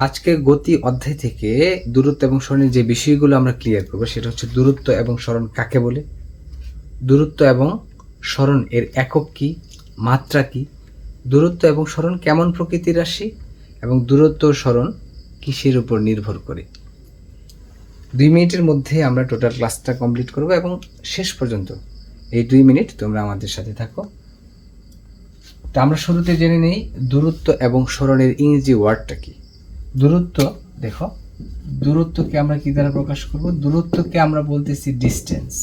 আজকে গতি অধ্যায় থেকে দূরত্ব এবং স্মরণের যে বিষয়গুলো আমরা ক্লিয়ার করব, সেটা হচ্ছে দূরত্ব এবং স্মরণ কাকে বলে? দূরত্ব এবং স্মরণ এর একক কি? মাত্রা কি? দূরত্ব এবং স্মরণ কেমন প্রকৃতির রাশি? এবং দূরত্ব স্মরণ কিসের উপর নির্ভর করে? দুই মিনিটের মধ্যে আমরা টোটাল ক্লাসটা কমপ্লিট করব এবং শেষ পর্যন্ত এই দুই মিনিট তোমরা আমাদের সাথে থাকো। তো আমরা শুরুতে জেনে নেই দূরত্ব এবং স্মরণের ইংরেজি ওয়ার্ডটা কি। দূরত্ব, দেখো, দূরত্বকে আমরা কি দ্বারা প্রকাশ করব? দূরত্বকে আমরা বলতেছি ডিস্টেন্স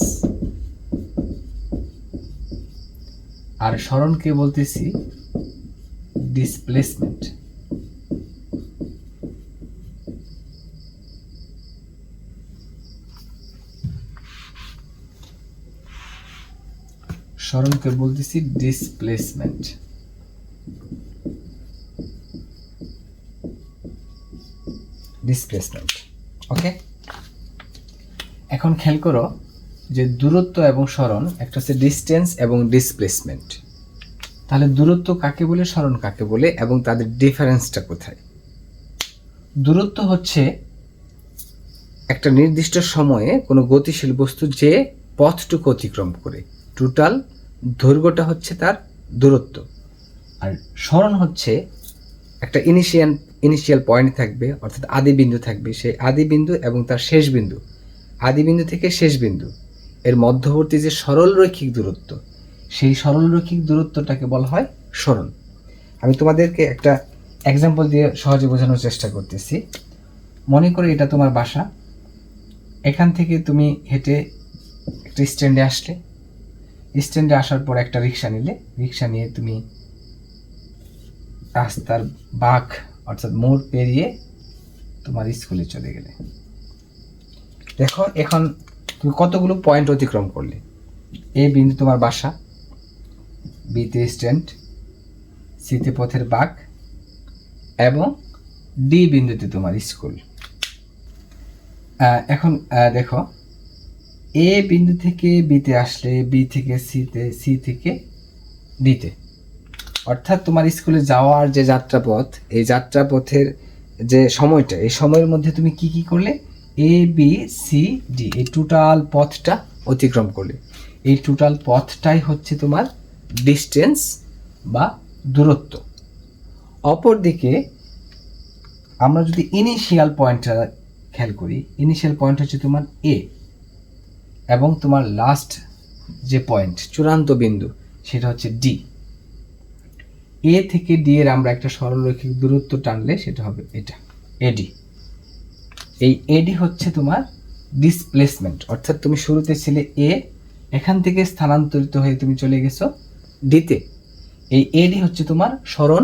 আর স্মরণকে বলতেছি ডিসপ্লেসমেন্ট স্মরণকে বলতেছি ডিসপ্লেসমেন্ট ডিসপ্লেসমেন্ট ওকে এখন খেয়াল করো যে দূরত্ব এবং স্মরণ, একটা হচ্ছে ডিস্টেন্স এবং ডিসপ্লেসমেন্ট তাহলে দূরত্ব কাকে বলে, স্মরণ কাকে বলে, এবং তাদের ডিফারেন্সটা কোথায়? দূরত্ব হচ্ছে একটা নির্দিষ্ট সময়ে কোনো গতিশীল বস্তু যে পথটুকু অতিক্রম করে। টোটাল দৈর্ঘ্যটা হচ্ছে তার দূরত্ব। আর স্মরণ হচ্ছে একটা ইনিশিয়াল ইনিশিয়াল পয়েন্ট থাকবে, অর্থাৎ আদি বিন্দু থাকবে, সেই আদি বিন্দু এবং তার শেষ বিন্দু। আদি বিন্দু থেকে শেষ বিন্দু। এর মধ্যবর্তী যে সরল রৈখিক দূরত্ব, সেই সরল রৈখিক দূরত্বটাকে বলা হয় স্মরণ আমি তোমাদেরকে একটা এক্সাম্পল দিয়ে সহজে বোঝানোর চেষ্টা করতেছি। মনে করে এটা তোমার বাসা। এখান থেকে তুমি হেঁটে একটা স্ট্যান্ডে আসলে। স্ট্যান্ডে আসার পর একটা রিক্সা নিলে। রিক্সা নিয়ে তুমি রাস্তার বাঘ অর্থাৎ মোড় পেরিয়ে তোমার স্কুলে চলে গেলে। দেখো, এখন তুমি কতগুলো পয়েন্ট অতিক্রম করলে? এ বিন্দু তোমার বাসা। বিতে স্ট্যান্ড সিতে পথের বাঘ এবং ডি বিন্দুতে তোমার স্কুল এখন দেখো এ বিন্দু থেকে বিতে আসলে বি থেকে সিতে সি থেকে ডিতে অর্থাৎ তোমার স্কুলে যাওয়ার যে যাত্রাপথ, এই যাত্রাপথের যে সময়টা, এই সময়ের মধ্যে তুমি কি কি করলে? এ বি সি ডি এই টোটাল পথটা অতিক্রম করলে। এই টোটাল পথটাই হচ্ছে তোমার ডিস্টেন্স বা দূরত্ব। অপরদিকে, আমরা যদি ইনিশিয়াল পয়েন্টটা খেয়াল করি ইনিশিয়াল পয়েন্ট হচ্ছে তোমার এ এবং তোমার লাস্ট যে পয়েন্ট চূড়ান্ত বিন্দু, সেটা হচ্ছে ডি এ থেকে ডি এর আমরা একটা সরলরৈখিক দূরত্ব টানলে সেটা হবে এটা এডি এই এডি হচ্ছে তোমার ডিসপ্লেসমেন্ট অর্থাৎ তুমি শুরুতে ছিলে এ এখান থেকে স্থানান্তরিত হয়ে তুমি চলে গেছো ডিতে এই এডি হচ্ছে তোমার স্মরণ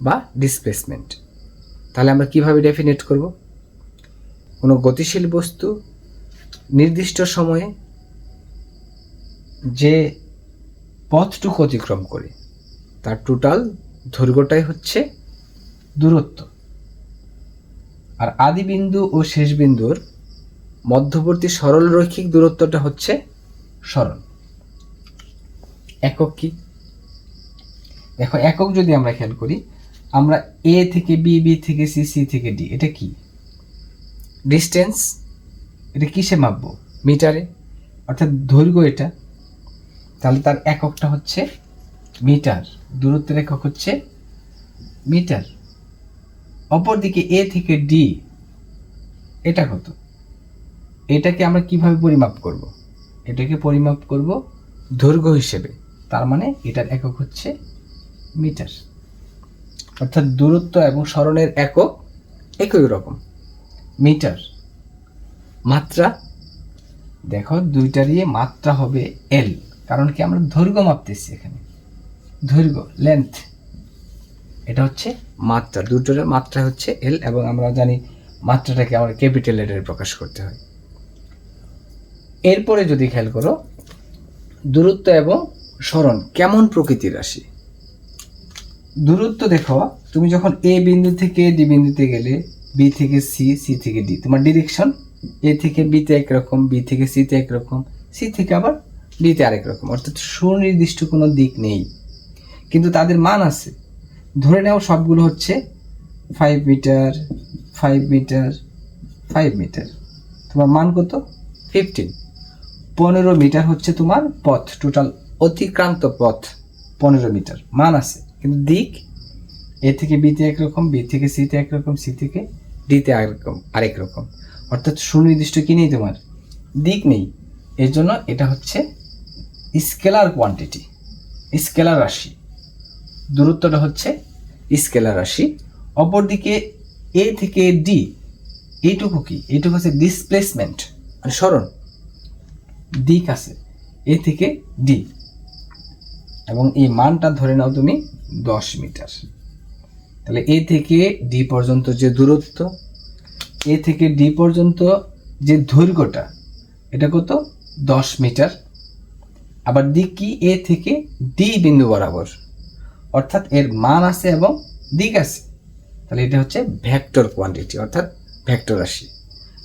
বা ডিসপ্লেসমেন্ট তাহলে আমরা কীভাবে ডেফিনেট করব? কোনো গতিশীল বস্তু নির্দিষ্ট সময়ে যে পথটুকু অতিক্রম করে তার টোটাল দৈর্ঘ্যটাই হচ্ছে দূরত্ব। আর আদি বিন্দু ও শেষ বিন্দুর মধ্যবর্তী সরল রৈখিক দূরত্বটা হচ্ছে সরল। একক কি? দেখো, একক যদি আমরা খেয়াল করি, আমরা এ থেকে বি বি থেকে সি সি থেকে ডি এটা কি? ডিস্টেন্স এটা কিসে মাপবো? মিটারে অর্থাৎ দৈর্ঘ্য এটা। তাহলে তার এককটা হচ্ছে মিটার দূরত্বের একক হচ্ছে মিটার। অপরদিকে এ থেকে ডি, এটা কত? এটাকে আমরা কীভাবে পরিমাপ করব? এটাকে পরিমাপ করব দৈর্ঘ্য হিসেবে, তার মানে এটার একক হচ্ছে মিটার। অর্থাৎ দূরত্ব এবং স্মরণের একক একই রকম। মিটার, মাত্রা, দেখো দুইটারই মাত্রা হবে এল কারণ কি আমরা দৈর্ঘ্য মাপতেছি এখানে। দৈর্ঘ্য লেন্থ এটা হচ্ছে মাত্রা। দুটোর মাত্রা হচ্ছে এল এবং আমরা জানি মাত্রাটাকে আমরা ক্যাপিটাল লেটারে প্রকাশ করতে হয়। এরপরে যদি খেয়াল করো, দূরত্ব এবং স্মরণ, কেমন প্রকৃতির রাশি? দূরত্ব দেখো, তুমি যখন এ বিন্দু থেকে ডি বিন্দুতে গেলে বি থেকে সি সি থেকে ডি তোমার ডিরেকশন এ থেকে বিতে একরকম বি থেকে সিতে একরকম সি থেকে আবার ডিতে আরেক রকম। অর্থাৎ সুনির্দিষ্ট কোনো দিক নেই। কিন্তু তাদের মান আছে। ধরে নাও সবগুলো হচ্ছে five metre five metre five metre তোমার মান কত? ফিফটিন পনেরো মিটার হচ্ছে তোমার পথ টোটাল অতিক্রান্ত পথ, পনেরো মিটার মান আছে। কিন্তু দিক, এ থেকে বিতে একরকম বি থেকে সিতে একরকম সি থেকে ডিতে আরেকরকম, আরেক রকম। অর্থাৎ সুনির্দিষ্ট কি নেই তোমার? দিক নেই। এর জন্য এটা হচ্ছে স্কেলার কোয়ান্টিটি স্কেলার রাশি। দূরত্বটা হচ্ছে স্কেলার রাশি। অপরদিকে এ থেকে ডি এইটুকু কি? এইটুকু হচ্ছে ডিসপ্লেসমেন্ট মানে সরণ। দিক আছে এ থেকে ডি এবং এই মানটা ধরে নাও তুমি দশ মিটার। তাহলে এ থেকে ডি পর্যন্ত যে দূরত্ব এ থেকে ডি পর্যন্ত যে দৈর্ঘ্যটা, এটা কত? দশ মিটার। আবার দিক কি? এ থেকে ডি বিন্দু বরাবর। অর্থাৎ এর মান আছে এবং দিক আছে। তাহলে এটা হচ্ছে ভেক্টর কোয়ান্টিটি অর্থাৎ ভেক্টর রাশি।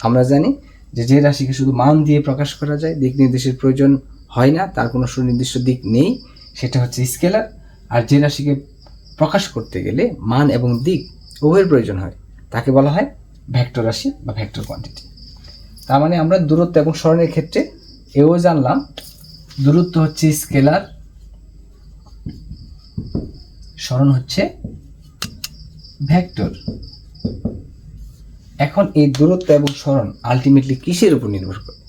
আমরা জানি যে যে রাশিকে শুধু মান দিয়ে প্রকাশ করা যায়, দিক নির্দেশের প্রয়োজন হয় না, তার কোনো সুনির্দিষ্ট দিক নেই, সেটা হচ্ছে স্কেলার। আর যে রাশিকে প্রকাশ করতে গেলে মান এবং দিক উভয়ের প্রয়োজন হয়, তাকে বলা হয় ভেক্টর রাশি বা ভেক্টর কোয়ান্টিটি তার মানে আমরা দূরত্ব এবং স্মরণের ক্ষেত্রে এও জানলাম, দূরত্ব হচ্ছে স্কেলার স্মরণ হচ্ছে ভেক্টর। এখন এই দূরত্ব এবং স্মরণ আলটিমেটলি কিসের উপর নির্ভর করে?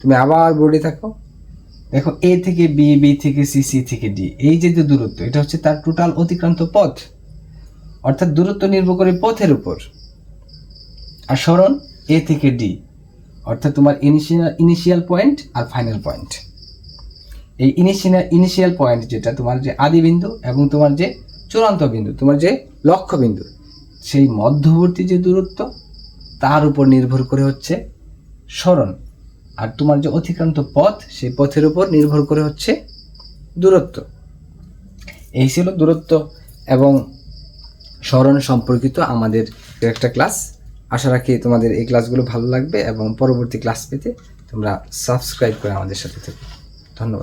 তুমি আবার বোর্ডে থাকো। দেখো এ থেকে বি বি থেকে সি সি থেকে ডি এই যে যে দূরত্ব, এটা হচ্ছে তার টোটাল অতিক্রান্ত পথ। অর্থাৎ দূরত্ব নির্ভর করে পথের উপর। আর স্মরণ এ থেকে ডি অর্থাৎ তোমার ইনিশিয়াল ইনিশিয়াল পয়েন্ট আর ফাইনাল পয়েন্ট এই ইনিশিয়াল ইনিশিয়াল পয়েন্ট যেটা তোমার যে আদি বিন্দু এবং তোমার যে চূড়ান্ত বিন্দু, তোমার যে লক্ষ্য বিন্দু, সেই মধ্যবর্তী যে দূরত্ব, তার উপর নির্ভর করে হচ্ছে স্মরণ। আর তোমার যে অতিক্রান্ত পথ, সেই পথের উপর নির্ভর করে হচ্ছে দূরত্ব। এই ছিল দূরত্ব এবং স্মরণ সম্পর্কিত আমাদের একটা ক্লাস আশা রাখি তোমাদের এই ক্লাসগুলো ভালো লাগবে এবং পরবর্তী ক্লাস পেতে তোমরা সাবস্ক্রাইব করে আমাদের সাথে থেকো। ধন্যবাদ।